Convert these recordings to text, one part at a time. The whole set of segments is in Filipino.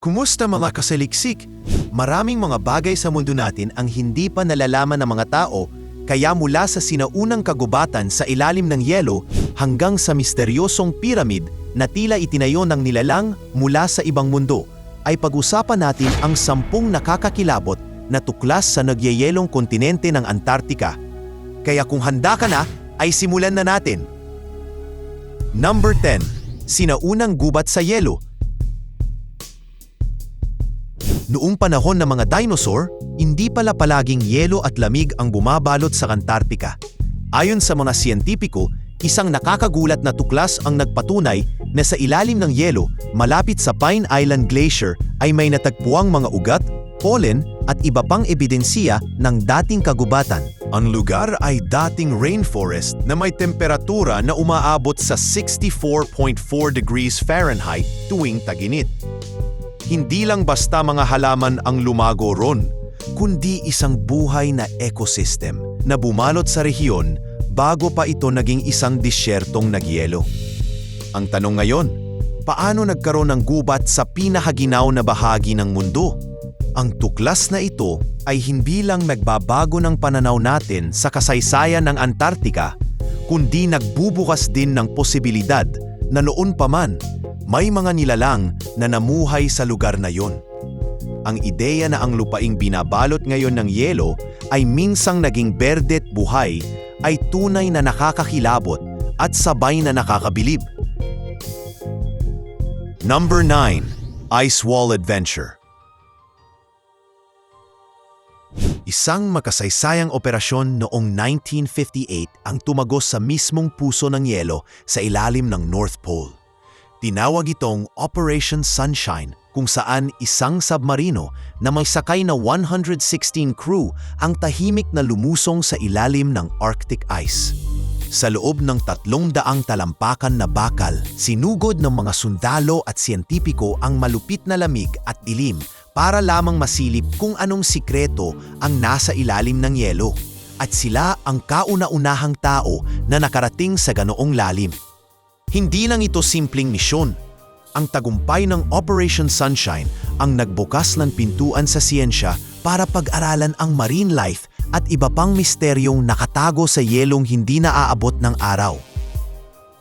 Kumusta mga kasaliksik? Maraming mga bagay sa mundo natin ang hindi pa nalalaman ng mga tao, kaya mula sa sinaunang kagubatan sa ilalim ng yelo hanggang sa misteryosong piramid na tila itinayo ng nilalang mula sa ibang mundo, ay pag-usapan natin ang sampung nakakakilabot na tuklas sa nagyayelong kontinente ng Antarctica. Kaya kung handa ka na, ay simulan na natin. Number 10. Sinaunang gubat sa yelo Noong panahon ng mga dinosaur, hindi pala palaging yelo at lamig ang bumabalot sa Antarctica. Ayon sa mga siyentipiko, isang nakakagulat na tuklas ang nagpatunay na sa ilalim ng yelo, malapit sa Pine Island Glacier ay may natagpuang mga ugat, pollen at iba pang ebidensya ng dating kagubatan. Ang lugar ay dating rainforest na may temperatura na umaabot sa 64.4 degrees Fahrenheit tuwing taginit hindi lang basta mga halaman ang lumago ron, kundi isang buhay na ecosystem na bumalot sa rehiyon bago pa ito naging isang disyertong nagyelo. Ang tanong ngayon, paano nagkaroon ng gubat sa pinakaginaw na bahagi ng mundo? Ang tuklas na ito ay hindi lang nagbabago ng pananaw natin sa kasaysayan ng Antarctica, kundi nagbubukas din ng posibilidad na noon pa man may mga nilalang na namuhay sa lugar na yon. Ang ideya na ang lupaing binabalot ngayon ng yelo ay minsang naging berdet buhay ay tunay na nakakakilabot at sabay na nakakabilib. Number 9. Ice Wall Adventure Isang makasaysayang operasyon noong 1958 ang tumagos sa mismong puso ng yelo sa ilalim ng North Pole. Tinawag itong Operation Sunshine kung saan isang submarino na may sakay na 116 crew ang tahimik na lumusong sa ilalim ng Arctic ice. Sa loob ng tatlong daang talampakan na bakal, sinugod ng mga sundalo at siyentipiko ang malupit na lamig at dilim para lamang masilip kung anong sikreto ang nasa ilalim ng yelo. At sila ang kauna-unahang tao na nakarating sa ganoong lalim. Hindi lang ito simpleng misyon. Ang tagumpay ng Operation Sunshine ang nagbukas ng pintuan sa siyensya para pag-aralan ang marine life at iba pang misteryong nakatago sa yelong hindi naaabot ng araw.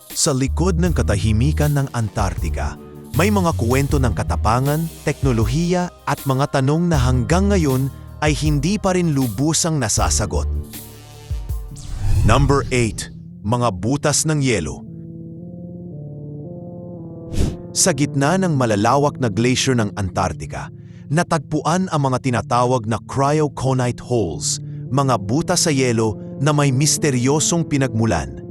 Sa likod ng katahimikan ng Antarctica, may mga kuwento ng katapangan, teknolohiya at mga tanong na hanggang ngayon ay hindi pa rin lubusang nasasagot. Number 8. Mga butas ng yelo sa gitna ng malalawak na glacier ng Antarctica, natagpuan ang mga tinatawag na cryoconite holes, mga butas sa yelo na may misteryosong pinagmulan.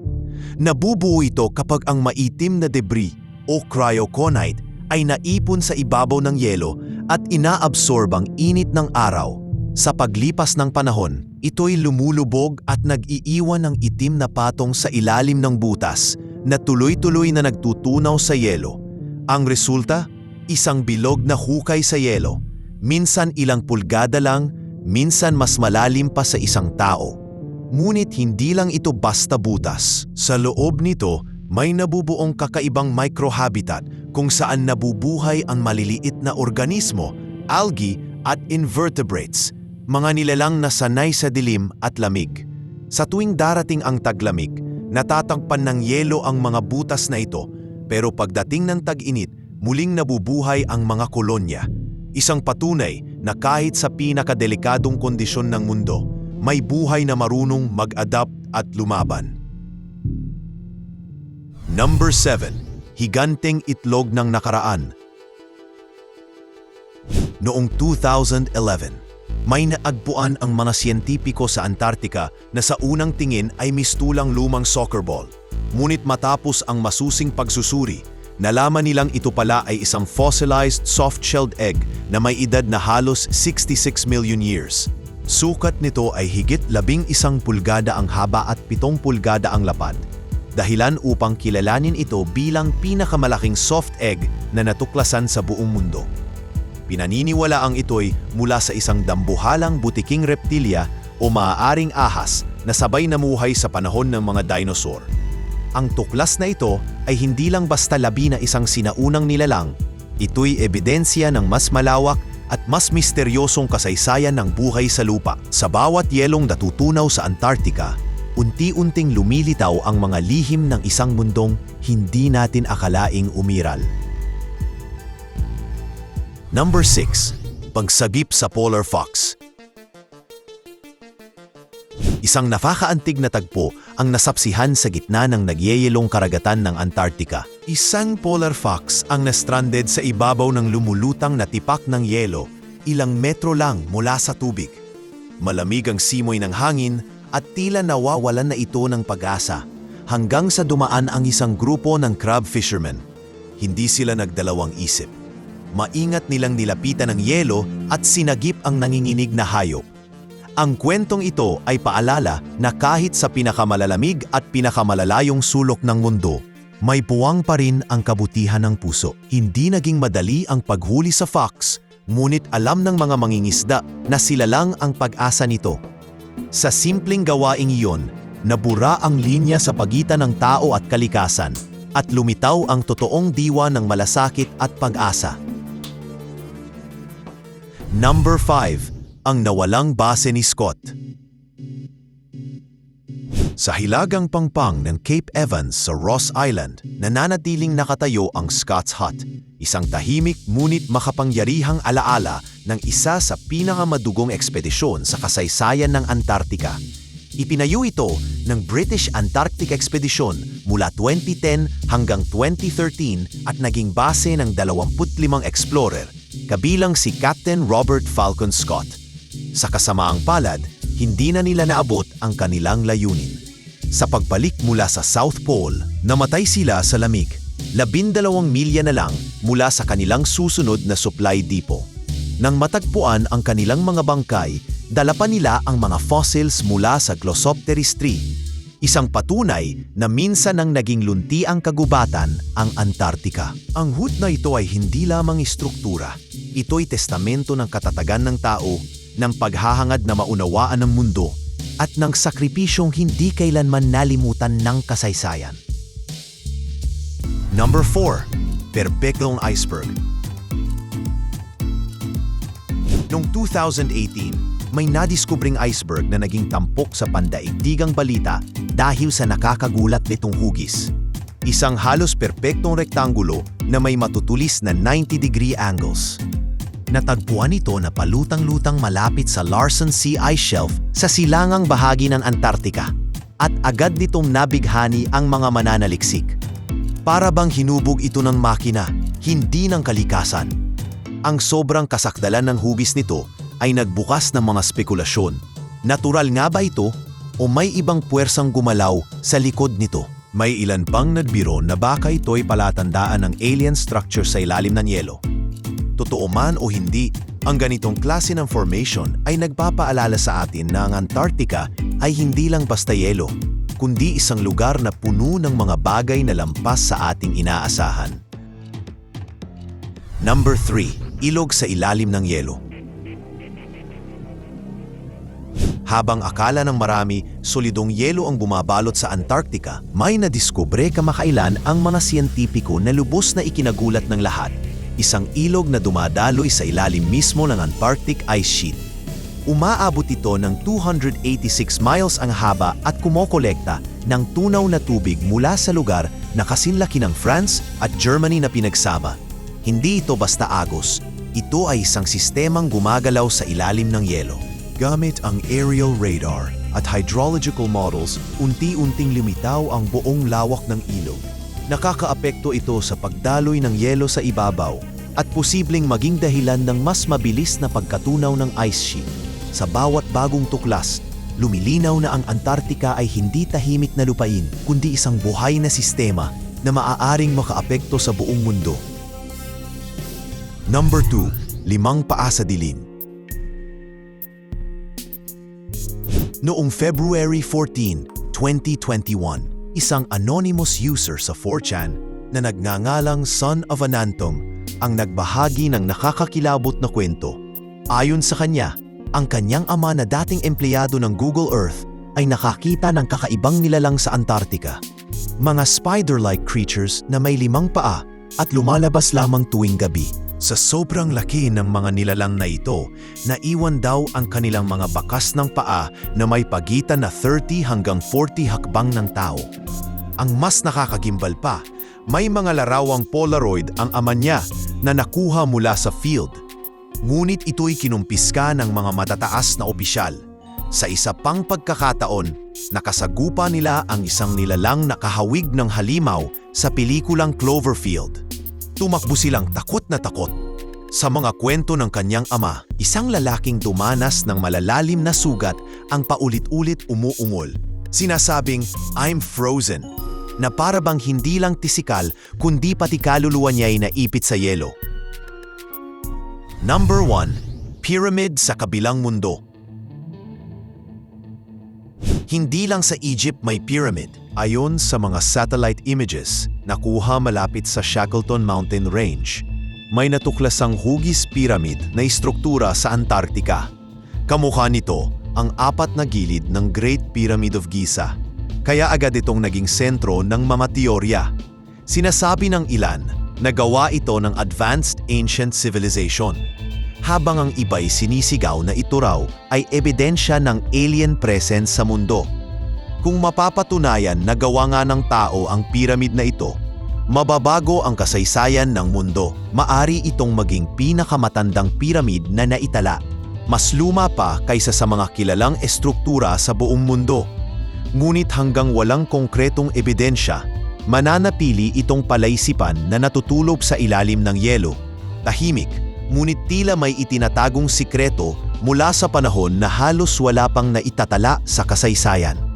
Nabubuo ito kapag ang maitim na debris o cryoconite ay naipon sa ibabaw ng yelo at inaabsorb ang init ng araw. Sa paglipas ng panahon, ito'y lumulubog at nag-iiwan ng itim na patong sa ilalim ng butas na tuloy-tuloy na nagtutunaw sa yelo ang resulta, isang bilog na hukay sa yelo, minsan ilang pulgada lang, minsan mas malalim pa sa isang tao. Ngunit hindi lang ito basta butas. Sa loob nito, may nabubuong kakaibang microhabitat kung saan nabubuhay ang maliliit na organismo, algae at invertebrates, mga nilalang na sanay sa dilim at lamig. Sa tuwing darating ang taglamig, natatangpan ng yelo ang mga butas na ito pero pagdating ng tag-init, muling nabubuhay ang mga kolonya. Isang patunay na kahit sa pinakadelikadong kondisyon ng mundo, may buhay na marunong mag-adapt at lumaban. Number 7. Higanting itlog ng nakaraan Noong 2011, may naagpuan ang mga siyentipiko sa Antarctica na sa unang tingin ay mistulang lumang soccer ball – Ngunit matapos ang masusing pagsusuri, nalaman nilang ito pala ay isang fossilized soft-shelled egg na may edad na halos 66 million years. Sukat nito ay higit labing isang pulgada ang haba at pitong pulgada ang lapad. Dahilan upang kilalanin ito bilang pinakamalaking soft egg na natuklasan sa buong mundo. Pinaniniwala ang ito'y mula sa isang dambuhalang butiking reptilya o maaaring ahas na sabay namuhay sa panahon ng mga dinosaur. Ang tuklas na ito ay hindi lang basta labi na isang sinaunang nilalang, Ito'y ebidensya ng mas malawak at mas misteryosong kasaysayan ng buhay sa lupa. Sa bawat yelong natutunaw sa Antarctica, unti-unting lumilitaw ang mga lihim ng isang mundong hindi natin akalaing umiral. Number 6. Pagsagip sa Polar Fox Isang nakakaantig na tagpo ang nasapsihan sa gitna ng nagyeyelong karagatan ng Antarctica. Isang polar fox ang na-stranded sa ibabaw ng lumulutang na tipak ng yelo, ilang metro lang mula sa tubig. Malamig ang simoy ng hangin at tila nawawalan na ito ng pag-asa hanggang sa dumaan ang isang grupo ng crab fishermen. Hindi sila nagdalawang isip. Maingat nilang nilapitan ang yelo at sinagip ang nanginginig na hayop. Ang kwentong ito ay paalala na kahit sa pinakamalalamig at pinakamalalayong sulok ng mundo, may puwang pa rin ang kabutihan ng puso. Hindi naging madali ang paghuli sa fox, ngunit alam ng mga mangingisda na sila lang ang pag-asa nito. Sa simpleng gawaing iyon, nabura ang linya sa pagitan ng tao at kalikasan at lumitaw ang totoong diwa ng malasakit at pag-asa. Number 5 ang nawalang base ni Scott. Sa hilagang pangpang ng Cape Evans sa Ross Island, nananatiling nakatayo ang Scott's Hut, isang tahimik ngunit makapangyarihang alaala ng isa sa pinakamadugong ekspedisyon sa kasaysayan ng Antarctica. Ipinayo ito ng British Antarctic Expedition mula 2010 hanggang 2013 at naging base ng 25 explorer, kabilang si Captain Robert Falcon Scott. Sa kasamaang palad, hindi na nila naabot ang kanilang layunin. Sa pagbalik mula sa South Pole, namatay sila sa lamig. Labindalawang milya na lang mula sa kanilang susunod na supply depot. Nang matagpuan ang kanilang mga bangkay, dala pa nila ang mga fossils mula sa Glossopteris tree, isang patunay na minsan nang naging lunti ang kagubatan ang Antarctica. Ang hood na ito ay hindi lamang istruktura. Ito'y testamento ng katatagan ng tao ng paghahangad na maunawaan ng mundo at ng sakripisyong hindi kailanman nalimutan ng kasaysayan. Number 4. Perpetual Iceberg Noong 2018, may nadiskubring iceberg na naging tampok sa pandaigdigang balita dahil sa nakakagulat nitong hugis. Isang halos perpektong rektangulo na may matutulis na 90-degree angles. Natagpuan ito na palutang-lutang malapit sa Larsen Sea Ice Shelf sa silangang bahagi ng Antarctica at agad nitong nabighani ang mga mananaliksik. Para bang hinubog ito ng makina, hindi ng kalikasan. Ang sobrang kasakdalan ng hugis nito ay nagbukas ng mga spekulasyon. Natural nga ba ito o may ibang puwersang gumalaw sa likod nito? May ilan pang nagbiro na baka ito'y palatandaan ng alien structure sa ilalim ng yelo Totoo man o hindi, ang ganitong klase ng formation ay nagpapaalala sa atin na ang Antarctica ay hindi lang basta yelo, kundi isang lugar na puno ng mga bagay na lampas sa ating inaasahan. Number 3. Ilog sa ilalim ng yelo. Habang akala ng marami, solidong yelo ang bumabalot sa Antarctica, may nadiskubre kamakailan ang mga siyentipiko na lubos na ikinagulat ng lahat isang ilog na dumadaloy sa ilalim mismo ng Antarctic ice sheet. Umaabot ito ng 286 miles ang haba at kumokolekta ng tunaw na tubig mula sa lugar na kasinlaki ng France at Germany na pinagsama. Hindi ito basta agos, ito ay isang sistemang gumagalaw sa ilalim ng yelo. Gamit ang aerial radar at hydrological models, unti-unting lumitaw ang buong lawak ng ilog nakakaapekto ito sa pagdaloy ng yelo sa ibabaw at posibleng maging dahilan ng mas mabilis na pagkatunaw ng ice sheet. Sa bawat bagong tuklas, lumilinaw na ang Antarctica ay hindi tahimik na lupain, kundi isang buhay na sistema na maaaring makaapekto sa buong mundo. Number 2. Limang paa sa dilim. Noong February 14, 2021, isang anonymous user sa 4chan na nagngangalang Son of Anantom ang nagbahagi ng nakakakilabot na kwento. Ayon sa kanya, ang kanyang ama na dating empleyado ng Google Earth ay nakakita ng kakaibang nilalang sa Antarctica. Mga spider-like creatures na may limang paa at lumalabas lamang tuwing gabi. Sa sobrang laki ng mga nilalang na ito, naiwan daw ang kanilang mga bakas ng paa na may pagitan na 30 hanggang 40 hakbang ng tao. Ang mas nakakagimbal pa, may mga larawang Polaroid ang ama niya na nakuha mula sa field. Ngunit ito'y kinumpiska ng mga matataas na opisyal. Sa isa pang pagkakataon, nakasagupa nila ang isang nilalang na kahawig ng halimaw sa pelikulang Cloverfield. Tumakbo silang takot na takot. Sa mga kwento ng kanyang ama, isang lalaking dumanas ng malalalim na sugat ang paulit-ulit umuungol. Sinasabing, I'm frozen, na para bang hindi lang tisikal kundi pati kaluluwa niya ay naipit sa yelo. Number 1. Pyramid sa kabilang mundo. Hindi lang sa Egypt may pyramid. Ayon sa mga satellite images, nakuha malapit sa Shackleton Mountain Range, may natuklasang hugis pyramid na istruktura sa Antarctica. Kamukha nito ang apat na gilid ng Great Pyramid of Giza. Kaya agad itong naging sentro ng mga teorya. Sinasabi ng ilan na gawa ito ng advanced ancient civilization habang ang iba'y sinisigaw na ito raw ay ebidensya ng alien presence sa mundo. Kung mapapatunayan na gawa nga ng tao ang pyramid na ito, mababago ang kasaysayan ng mundo. Maari itong maging pinakamatandang pyramid na naitala. Mas luma pa kaysa sa mga kilalang estruktura sa buong mundo. Ngunit hanggang walang konkretong ebidensya, mananapili itong palaisipan na natutulog sa ilalim ng yelo. Tahimik, ngunit tila may itinatagong sikreto mula sa panahon na halos wala pang naitatala sa kasaysayan.